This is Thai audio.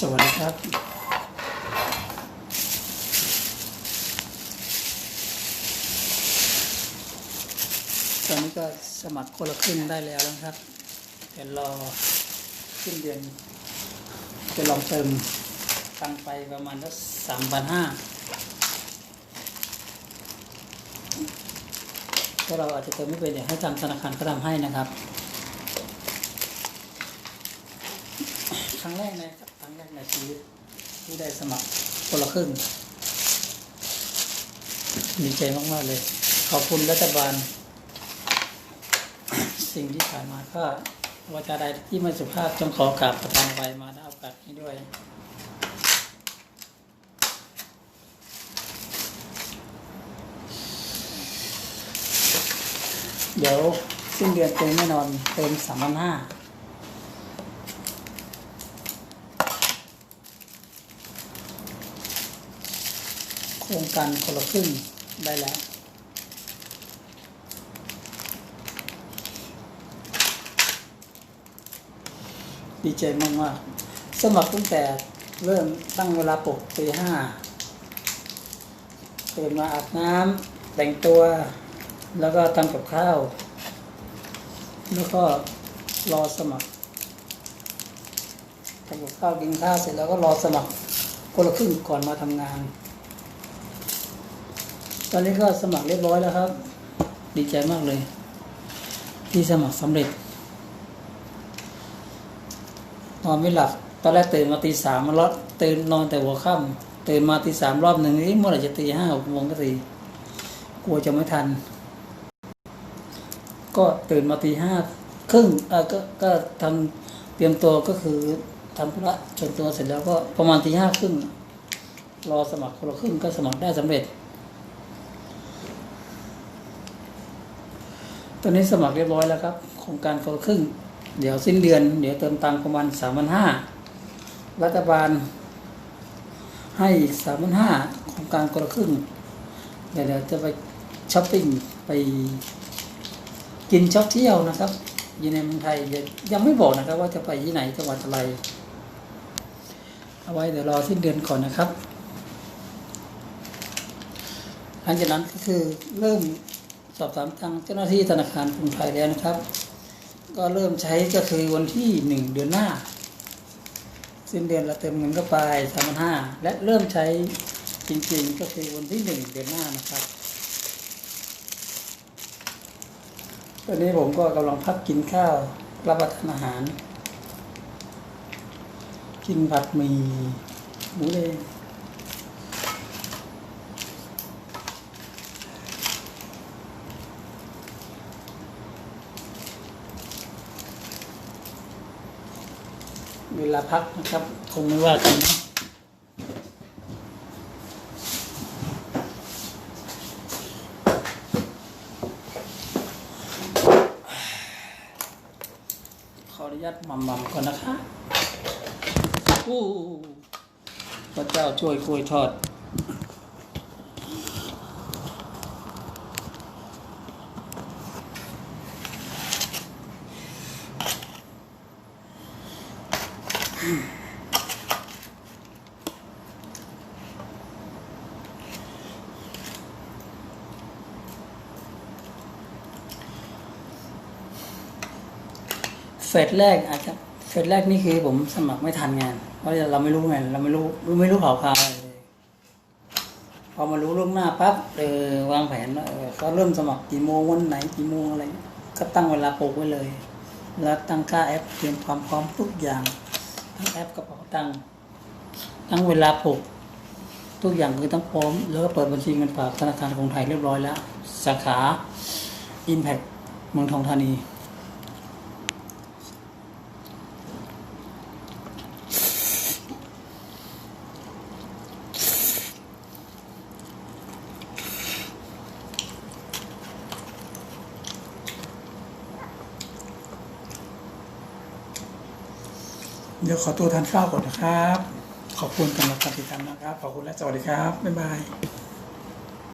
สวัสดีครับ ตอนนี้ก็สมัครคนละครึ่งได้แล้วนะครับเดี๋ยวรอขึ้นเดือนจะลองเติมตังไปประมาณสักสามพันห้าถ้าเราอาจจะเติมไม่เป็นเดี๋ยวให้ทางธนาคารเขาทำให้นะครับ รั้งแรกนะครับครั้งแรกในชีวิตที่ได้สมัครคนละครึ่งดีใจมาก ๆ เลย ขอบคุณรัฐบาล สิ่งที่ผ่านมาก็วาจาใดที่ไม่สุภาพจงขอกราบประทานไปมาณโอกาสนี้ด้วย เดี๋ยวสิ้นเดือนเต็มแน่นอนเต็มสามพันห้า โครงการคนละครึ่งได้แล้วดีใจมากๆสมัครตั้งแต่เริ่มตั้งเวลาปกตีห้าตื่นมาอาบน้ำแต่งตัว แล้วก็ทำกับข้าว แล้วก็รอสมัครทำกับข้าวกินข้าวเสร็จแล้วก็รอสมัครคนละครึ่งก่อนมาทำงาน ตอนนี้ก็สมัครเรียบร้อยแล้วครับ ดีใจมากเลย ที่สมัครสำเร็จนอนไม่หลับตอนแรกตื่นมาตีสามมาลดตื่นนอนแต่หัวค่ำตื่นมาตีสามรอบหนึ่งนี่เมื่อไหร่จะตีห้าหกโมงก็ตีกลัวจะไม่ทัน ก็ตื่นมาตีห้าครึ่งเออก็ก็ทำเตรียมตัวก็คือทำธุระชนตัวเสร็จแล้วก็ประมาณตีห้าครึ่งรอสมัครคนละครึ่งก็สมัครได้สำเร็จ ตอนนี้สมัครเรียบร้อยแล้วครับโครงการคนละครึ่ง เดี๋ยวสิ้นเดือน เดี๋ยวเติมตังค์ประมาณสามพันห้ารัฐบาล ให้สามพันห้าโครงการคนละครึ่งเดี๋ยวเดี๋ยวจะไปช้อปปิ้งไปกินช็อปเที่ยวนะครับ อยู่ในเมืองไทยยังยังไม่บอกนะครับ ว่าจะไปที่ไหนจังหวัดอะไรเอาไว้เดี๋ยวรอสิ้นเดือนก่อนนะครับหลังจากนั้นก็คือเริ่ม สอบถามทางเจ้าหน้าที่ธนาคารกรุงไทยแล้วนะครับ ก็เริ่มใช้ก็คือวันที่หนึ่งเดือนหน้า สิ้นเดือนเราเติมเงินเข้าไปสามพันห้าและเริ่มใช้จริงๆก็คือวันที่หนึ่งเดือนหน้านะครับตอนนี้ผมก็กำลังพักกินข้าวรับประทานอาหาร กินผัดหมี่หมูแดง เวลาพักนะครับ คงไม่ว่ากันนะขออนุญาตหม่ำๆก่อนนะคะอู้พระเจ้าช่วยกล้วยทอด สแรกอาจจะเฟสแรกนี่คือผมสมัครไม่ทันงาน เพราะเราไม่รู้ไงเราไม่รู้ไม่รู้ข่าวคราวเลยพอมารู้ล่วงหน้าปั๊บเออวางแผนว่าเออเขาเริ่มสมัครกี่โมงวันไหนกี่โมงอะไร ก็ตั้งเวลาปลุกไว้เลยแล้วตั้งค่าแอปเตรียมความพร้อมทุกอย่างทั้งแอปกระเป๋าตังค์ทั้งเวลาปลุกทุกอย่างคือต้องพร้อม แล้วก็เปิดบัญชีเงินฝากธนาคารกรุงไทยเรียบร้อยแล้ว สาขา Impact เมืองทองธานี เดี๋ยวขอตัวทานข้าวก่อนนะครับ ขอบคุณสำหรับการติดตามนะครับ ขอบคุณและสวัสดีครับ บ๊ายบาย